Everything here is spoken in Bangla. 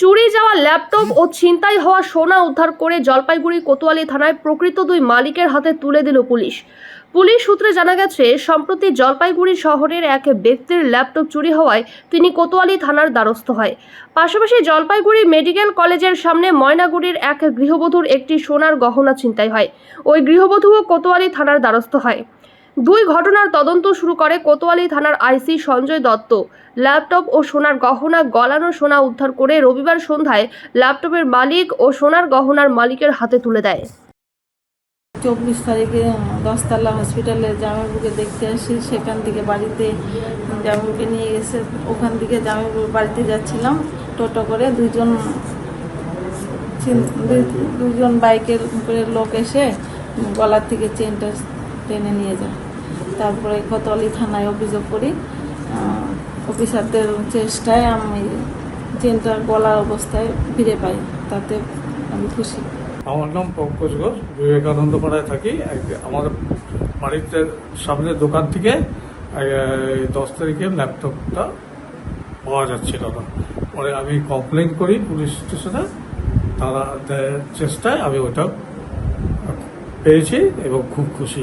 চুরি যাওয়া ল্যাপটপ ও ছিনতাই হওয়া সোনা উদ্ধার করে জলপাইগুড়ি কোতোয়ালি থানায় প্রকৃত দুই মালিকের হাতে তুলে দিল পুলিশ। পুলিশ সূত্রে জানা গেছে, সম্প্রতি জলপাইগুড়ি শহরের এক ব্যক্তির ল্যাপটপ চুরি হওয়ায় তিনি কোতোয়ালি থানার দ্বারস্থ হয়। পাশাপাশি জলপাইগুড়ি মেডিকেল কলেজের সামনে ময়নাগুড়ির এক গৃহবধূর একটি সোনার গহনা ছিনতাই হয়। ওই গৃহবধূও কোতোয়ালি থানার দ্বারস্থ হয়। দুই ঘটনার তদন্ত শুরু করে কোতোয়ালি থানার আইসি সঞ্জয় দত্ত। ল্যাপটপ ও সোনার গহনা গলানো সোনা উদ্ধার করে রবিবার সন্ধ্যায় ল্যাপটপের মালিক ও সোনার গহনার মালিকের হাতে তুলে দেয়। চব্বিশ তারিখে দশতলা হসপিটালে জামাইবাবুকে দেখতে আসি। সেখান থেকে বাড়িতে জামাইবাবুকে নিয়ে গেছে। ওখান থেকে জামাইবাবুর বাড়িতে যাচ্ছিলাম। টোটো করে দুজন দুজন বাইকের করে লোক এসে গলার থেকে চেনটা টেনে নিয়ে যায়। তারপরে কোতোয়ালি থানায় অভিযোগ করি অফিসারদের চেষ্টায় আমি চেনটা গলার অবস্থায় ফিরে পাই, তাতে আমি খুশি। আমার নাম পঙ্কজ ঘোষ, বিবেকানন্দ পাড়ায় থাকি। আমার বাড়িতে সামনের দোকান থেকে দশ তারিখে ল্যাপটপটা পাওয়া যাচ্ছিল না। পরে আমি কমপ্লেন করি পুলিশ স্টেশনে, তারা চেষ্টায় আমি ওটা পেয়েছি এবং খুব খুশি।